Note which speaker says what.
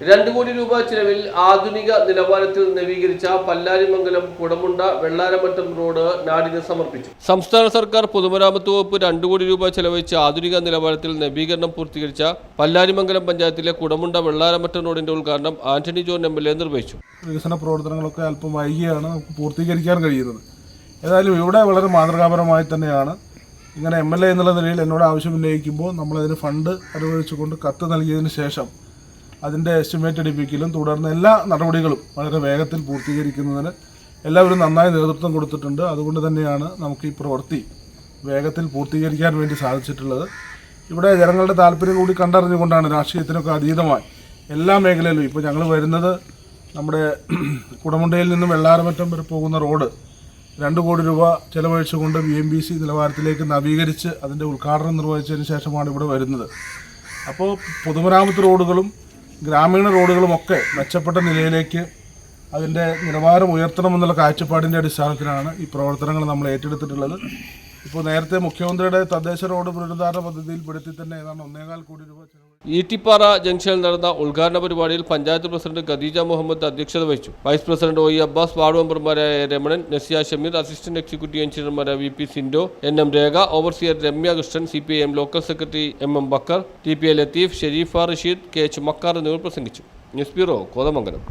Speaker 1: രണ്ട് കോടി രൂപ ചിലവിൽ ആധുനിക നിലവാരത്തിൽ നവീകരിച്ച പല്ലാരിമംഗലം കുടമുണ്ട വെള്ളാരമറ്റം റോഡ് നാടിന് സമർപ്പിച്ചു. സംസ്ഥാന സർക്കാർ പൊതുമരാമത്ത് വകുപ്പ് രണ്ട് കോടി രൂപ ചെലവഴിച്ച് ആധുനിക നിലവാരത്തിൽ നവീകരണം പൂർത്തീകരിച്ച പല്ലാരിമംഗലം പഞ്ചായത്തിലെ കുടമുണ്ട വെള്ളാരമറ്റം റോഡിന്റെ ഉദ്ഘാടനം Antony John M L A നിർവഹിച്ചു.
Speaker 2: വികസന പ്രവർത്തനങ്ങളൊക്കെ അല്പം വൈകിയാണ് പൂർത്തീകരിക്കാൻ കഴിയുന്നത്. ഏതായാലും ഇവിടെ വളരെ മാതൃകാപരമായി തന്നെയാണ്. ഇങ്ങനെ എം എൽ എ എന്നുള്ള നിലയിൽ എന്നോട് ആവശ്യം ഉന്നയിക്കുമ്പോൾ നമ്മളതിന് ഫണ്ട് അനുവദിച്ചുകൊണ്ട് കത്ത് നൽകിയതിന് ശേഷം അതിന്റെ എസ്റ്റിമേറ്റ് എടുപ്പിക്കലും തുടർന്ന് എല്ലാ നടപടികളും വളരെ വേഗത്തിൽ പൂർത്തീകരിക്കുന്നതിന് എല്ലാവരും നന്നായി നേതൃത്വം കൊടുത്തിട്ടുണ്ട്. അതുകൊണ്ട് തന്നെയാണ് നമുക്ക് ഈ പ്രവൃത്തി വേഗത്തിൽ പൂർത്തീകരിക്കാൻ വേണ്ടി സാധിച്ചിട്ടുള്ളത്. ഇവിടെ ജനങ്ങളുടെ താല്പര്യം കൂടി കണ്ടറിഞ്ഞുകൊണ്ടാണ് രാഷ്ട്രീയത്തിനൊക്കെ അതീതമായി എല്ലാ മേഖലയിലും ഇപ്പോൾ ഞങ്ങൾ വരുന്നത് നമ്മുടെ കുടമുണ്ടയിൽ നിന്നും വെള്ളാരമറ്റം വരെ പോകുന്ന റോഡ് രണ്ട് കോടി രൂപ ചെലവഴിച്ചുകൊണ്ട് ബി എം ബി സി നിലവാരത്തിലേക്ക് നവീകരിച്ച് അതിന്റെ ഉദ്ഘാടനം നിർവഹിച്ചതിന് ശേഷമാണ് ഇവിടെ വരുന്നത്. അപ്പോൾ പൊതുമരാമത്ത് റോഡുകളും ഗ്രാമീണ റോഡുകളുമൊക്കെ മെച്ചപ്പെട്ട നിലയിലേക്ക് അതിന്റെ നിലവാരം ഉയർത്തണമെന്നുള്ള കാഴ്ചപ്പാടിന്റെ അടിസ്ഥാനത്തിലാണ് ഈ പ്രവർത്തനങ്ങൾ നമ്മൾ ഏറ്റെടുത്തിട്ടുള്ളത്. ഇപ്പോൾ നേരത്തെ മുഖ്യമന്ത്രിയുടെ തദ്ദേശ റോഡ് പുനരുദ്ധാരണ പദ്ധതിയിൽപ്പെടുത്തി തന്നെ ഏതാണ്ട് ഒന്നേകാൽ കോടി രൂപ
Speaker 1: ഈട്ടിപ്പാറ ജംഗ്ഷനിൽ നടന്ന ഉദ്ഘാടന പരിപാടിയിൽ പഞ്ചായത്ത് പ്രസിഡന്റ് ഖദീജ മുഹമ്മദ് അധ്യക്ഷത വഹിച്ചു. Vice president O Abbas ward മെമ്പർമാരായ Ramanan Nasiya Shameer assistant executive എഞ്ചിനീയർമാരായ V P Sindo N M Rekha overseer Ramya Krishnan C P I M local secretary M M Bakker T P A Latheef Shereefa Rasheed K H Makkar എന്നിവർ പ്രസംഗിച്ചു. News bureau Kothamangalam.